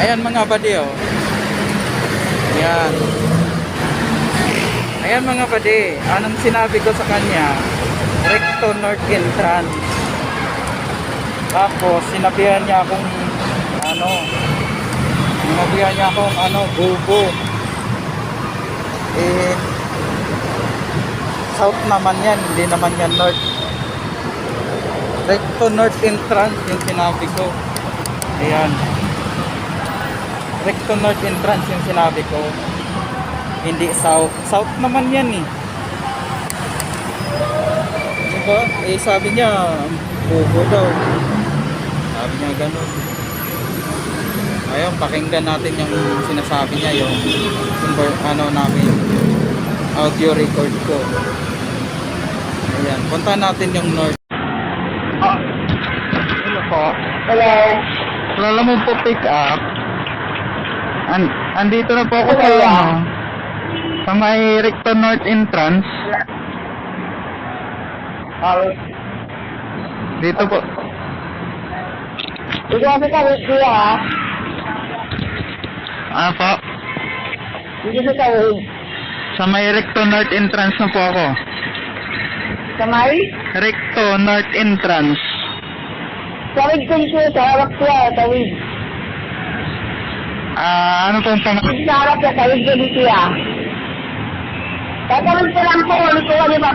Ayan mga buddy oh. Ayan. Ayan mga buddy. Anong sinabi ko sa kanya? Recto North Entrance. Tapos sinabihan niya akong ano sinabihan niya akong ano bubo. Eh south naman yan, hindi naman yan north. Recto North Entrance yung sinabi ko. Ayan. Recto North Entrance yung sinabi ko. Hindi south. South naman yan eh. Diba? Eh sabi niya, bubo daw. Sabi niya ganun. Ayun, pakinggan natin yung sinasabi niya, yung, yung ano namin, audio record ko. Ayan, punta natin yung north. Ah, ano po? Hello. Wala mo po pick up. An andito na po ako sa ano, sa may Recto North Entrance. Dito po. ito kasi kami kuya ha. Ah po. Dito sa tawid. Sa may Recto North Entrance na po ako. Sa may? Recto North Entrance. Tawid ko dito sa harap kuya. Tawid. Ah, ano pong pang... Dito sa harap kuya. Tawid ko ko lang po. Ulit ko kami ba?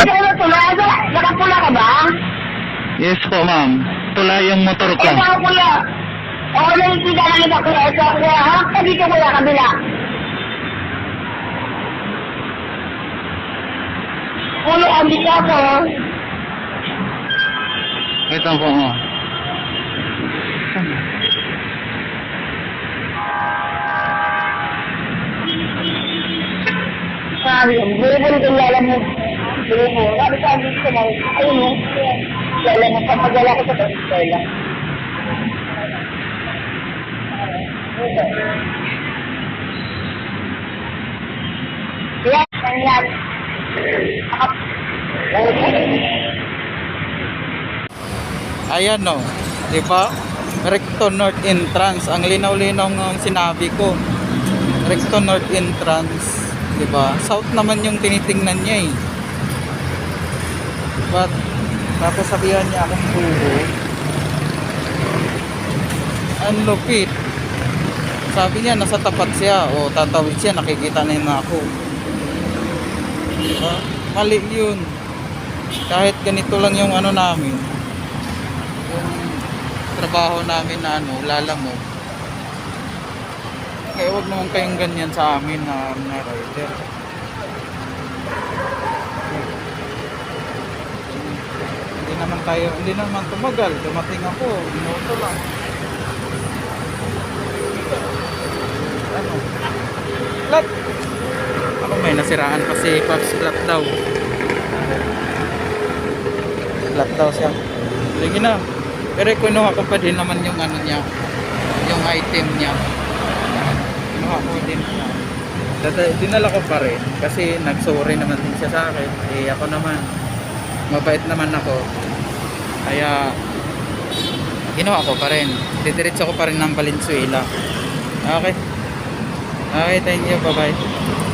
Ano ano tula? Nakapula ka ba? Yes po, ma'am. Pula yung motor ko. Ako kuya. Oo, nakikita lang ito kuya. Ako kuya. Ka dito kuya. Kabila. Ulo, andi ka ako. Ito po, ma'am. Bubo nito lala mo. Bubo. Sabi ka, hindi ko na. Ayun mo. Lala mo, ko sa eskwela. Yan, yan, yan. Ayan no, di ba? Recto North Entrance. Ang linaw-linaw ng sinabi ko. Recto North Entrance, di ba? South naman yung tinitingnan niya eh. But, tapos sabihan niya akong bubo. Ang lupit. Sabi niya, nasa tapat siya. O, tatawid siya, nakikita na yun ako. Diba? Mali yun. Kahit ganito lang yung ano namin yung trabaho namin na ano, lalamo. Kaya wag naman kayong ganyan sa amin na, na rider. Hindi naman tayo, hindi naman tumagal. Dumating ako, minuto lang. Ano? Flat! Ako may nasiraan pa si Pops flat daw. Flat daw siya. Sige na. Pero kinuha ko pa din naman yung ano niya. Yung item niya. Kinuha ko din. Dinala ko pa rin. Kasi nagsorry naman din siya sa akin. Eh ako naman. Mabait naman ako. Kaya kinuha ko pa rin. Didiretso ko pa rin ng Valenzuela. Okay. Okay, thank you. Bye-bye.